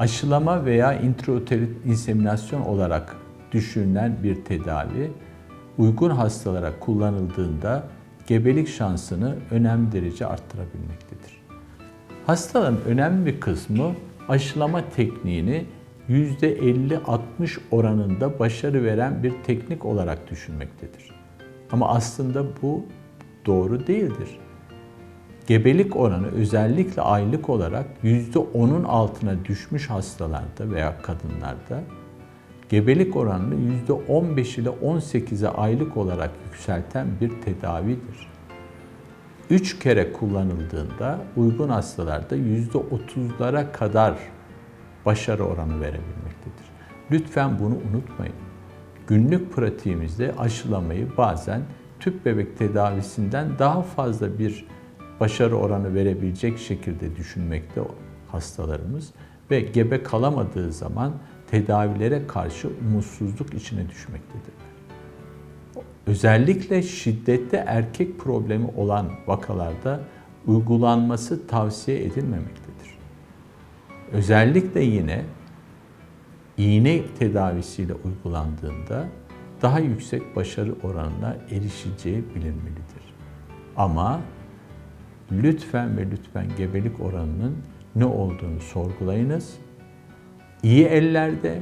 Aşılama veya intrauterine inseminasyon olarak düşünülen bir tedavi uygun hastalara kullanıldığında gebelik şansını önemli derece arttırabilmektedir. Hastaların önemli bir kısmı aşılama tekniğini %50-60 oranında başarı veren bir teknik olarak düşünmektedir. Ama aslında bu doğru değildir. Gebelik oranı özellikle aylık olarak %10'un altına düşmüş hastalarda veya kadınlarda gebelik oranını %15 ile 18'e aylık olarak yükselten bir tedavidir. 3 kere kullanıldığında uygun hastalarda %30'lara kadar başarı oranı verebilmektedir. Lütfen bunu unutmayın. Günlük pratiğimizde aşılamayı bazen tüp bebek tedavisinden daha fazla bir başarı oranı verebilecek şekilde düşünmekte hastalarımız ve gebe kalamadığı zaman tedavilere karşı umutsuzluk içine düşmektedir. Özellikle şiddetli erkek problemi olan vakalarda uygulanması tavsiye edilmemektedir. Özellikle yine iğne tedavisiyle uygulandığında daha yüksek başarı oranına erişeceği bilinmelidir. Ama lütfen ve lütfen gebelik oranının ne olduğunu sorgulayınız. İyi ellerde,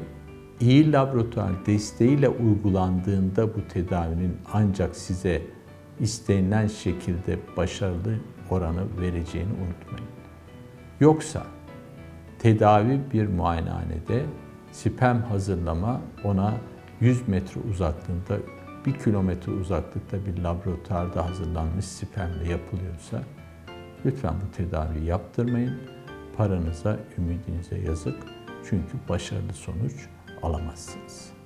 iyi laboratuvar desteğiyle uygulandığında bu tedavinin ancak size istenilen şekilde başarılı oranı vereceğini unutmayın. Yoksa tedavi bir muayenehanede sperm hazırlama ona 100 metre uzaklığında 1 kilometre uzaklıkta bir laboratuvarda hazırlanmış spermle yapılıyorsa lütfen bu tedaviyi yaptırmayın. Paranıza, ümidinize yazık. Çünkü başarılı sonuç alamazsınız.